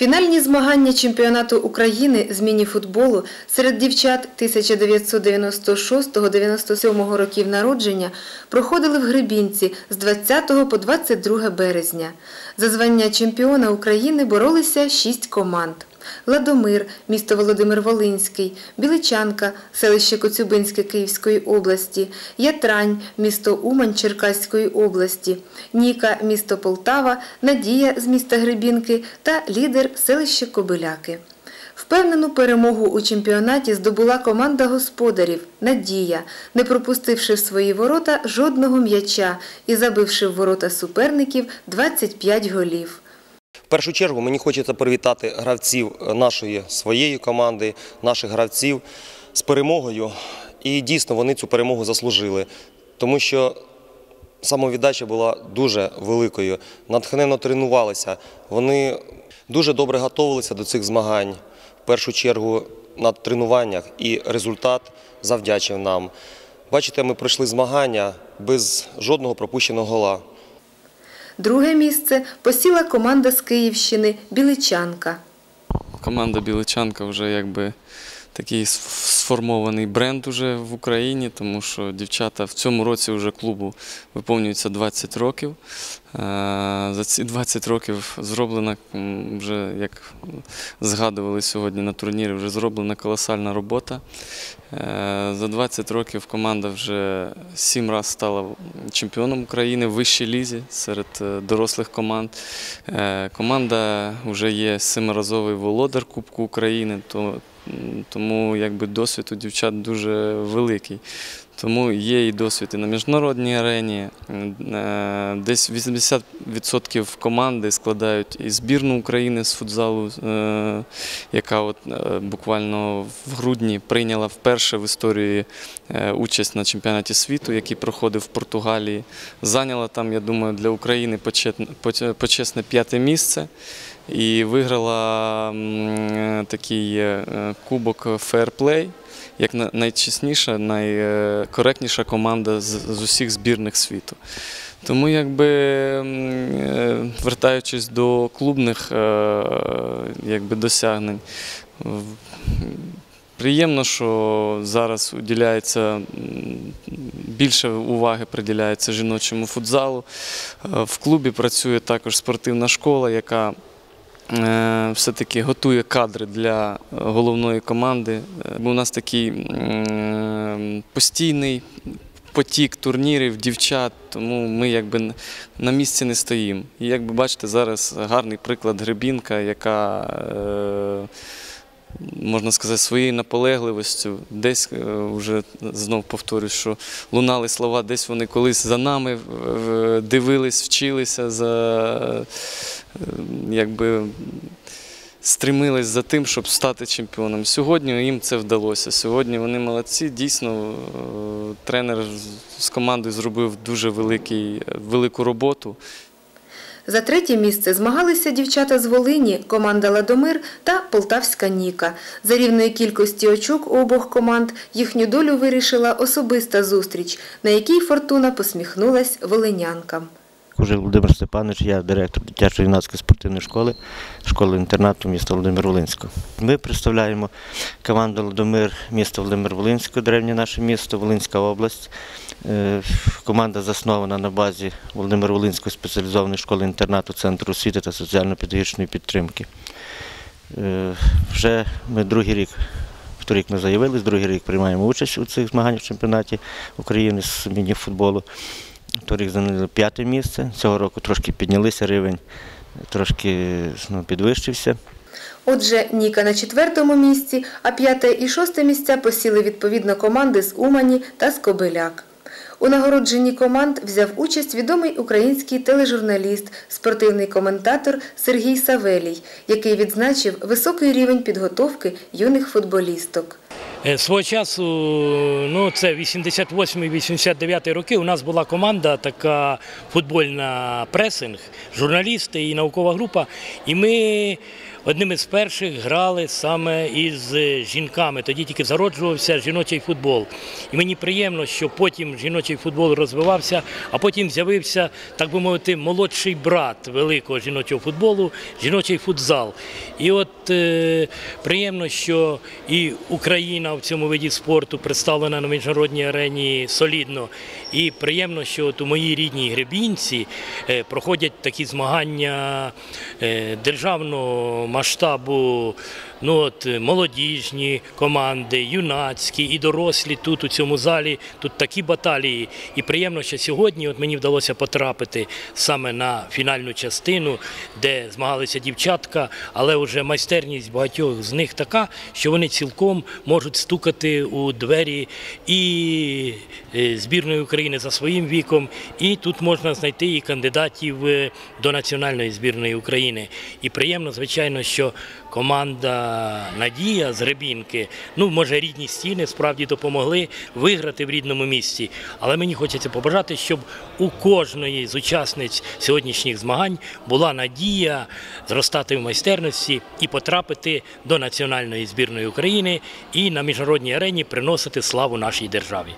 Фінальні змагання чемпіонату України з міні-футболу серед дівчат 1996-97 років народження проходили в Гребінці з 20 по 22 березня. За звання чемпіона України боролися шість команд. Ладомир, місто Володимир-Волинський, Біличанка, селище Коцюбинське Київської області, Ятрань, місто Умань Черкаської області, Ніка, місто Полтава, Надія з міста Гребінки та лідер селище Кобиляки. Впевнену перемогу у чемпіонаті здобула команда господарів Надія, не пропустивши в свої ворота жодного м'яча і забивши в ворота суперників 25 голів. В першу чергу мені хочеться привітати гравців нашої своєї команди, наших гравців з перемогою. І дійсно вони цю перемогу заслужили, тому що самовіддача була дуже великою. Натхненно тренувалися. Вони дуже добре готувалися до цих змагань. В першу чергу на тренуваннях і результат завдячив нам. Бачите, ми пройшли змагання без жодного пропущеного гола. Друге місце посіла команда з Київщини Біличанка. Команда Біличанка вже якби такий сформований бренд уже в Україні, тому що дівчата в цьому році вже клубу виповнюється 20 років. Е, За ці 20 років зроблена вже, як згадували сьогодні на турнірі, вже зроблена колосальна робота. Е, За 20 років команда вже сім разів стала чемпіоном України в вищій лізі серед е, дорослих команд. Команда вже є семиразовий володар Кубку України, тому якби досвід у дівчат дуже великий. Тому є і досвід і на міжнародній арені. Е, Десь 80% команди складають і збірну України з футзалу, е, яка от е, буквально в грудні прийняла вперше в історії участь на чемпіонаті світу, який проходив в Португалії. Зайняла там, я думаю, для України почесне п'яте місце. І виграла такий е, кубок Fair як на- найчесніша, найкоректніша команда з, усіх збірних світу. Тому, якби е, вертаючись до клубних е, якби, досягнень, приємно, що зараз уділяється більше уваги приділяється жіночому футзалу. В клубі працює також спортивна школа, яка все-таки готує кадри для е, головної команди. Е, У нас такий постійний потік турнірів, дівчат, тому ми якби на місці не стоїмо. І як ви бачите, зараз гарний приклад Гребінка, яка. е, Можна сказати, своєю наполегливістю, десь е, вже знов повторюсь, що лунали слова, десь вони колись за нами е, дивились, вчилися за е, якби стремились за тим, щоб стати чемпіоном. Сьогодні їм це вдалося. Сьогодні вони молодці. Дійсно, е, тренер з- командою зробив дуже великий, велику роботу. За третє місце змагалися дівчата з Волині, команда Ладомир та Полтавська Ніка. За рівної кількості очок у обох команд їхню долю вирішила особиста зустріч, на якій Фортуна посміхнулась волинянкам. Кужель Володимир Степанович, я директор дитячої юнацької спортивної школи, школи-інтернату міста Володимир-Волинського. Ми представляємо команду Володимир міста Володимир-Волинського, древнє наше місто, Волинська область. Е, Команда заснована на базі Володимир-Волинської спеціалізованої школи-інтернату Центру освіти та соціально-педагогічної підтримки. Е, Вже ми другий рік, торік ми заявились, другий рік приймаємо участь у цих змаганнях в чемпіонаті України з міні-футболу. Торік зайняли п'яте місце. Цього року трошки піднялися рівень, трошки ну, підвищився. Отже, Ніка на четвертому місці, а п'яте і шосте місця посіли відповідно команди з Умані та з Кобиляк. У нагородженні команд взяв участь відомий український тележурналіст, спортивний коментатор Сергій Савелій, який відзначив високий рівень підготовки юних футболісток. Е, Свого часу, ну це 88-89 роки. У нас була команда, така футбольна пресинг, журналісти і наукова група. І ми одним із перших грали саме із е, жінками. Тоді тільки зароджувався жіночий футбол. І мені приємно, що потім жіночий футбол розвивався, а потім з'явився, так би мовити, молодший брат великого жіночого футболу жіночий футзал. І от е, приємно, що і Україна в цьому виді спорту представлена на міжнародній арені солідно. І приємно, що от у моїй рідній Гребінці е, проходять такі змагання е, державного масштабу. Ну от е, молодіжні команди, юнацькі і дорослі тут у цьому залі. Тут такі баталії. І приємно, що сьогодні от мені вдалося потрапити саме на фінальну частину, де змагалися дівчатка, але вже майстерність багатьох з них така, що вони цілком можуть стукати у двері і е, збірної України за своїм віком. І тут можна знайти і кандидатів е, до національної збірної України. І приємно, звичайно, що команда Надія з Гребінки, ну може рідні стіни справді допомогли виграти в рідному місці. Але мені хочеться побажати, щоб у кожної з учасниць сьогоднішніх змагань була надія зростати в майстерності і потрапити до національної збірної України і на міжнародній арені приносити славу нашій державі.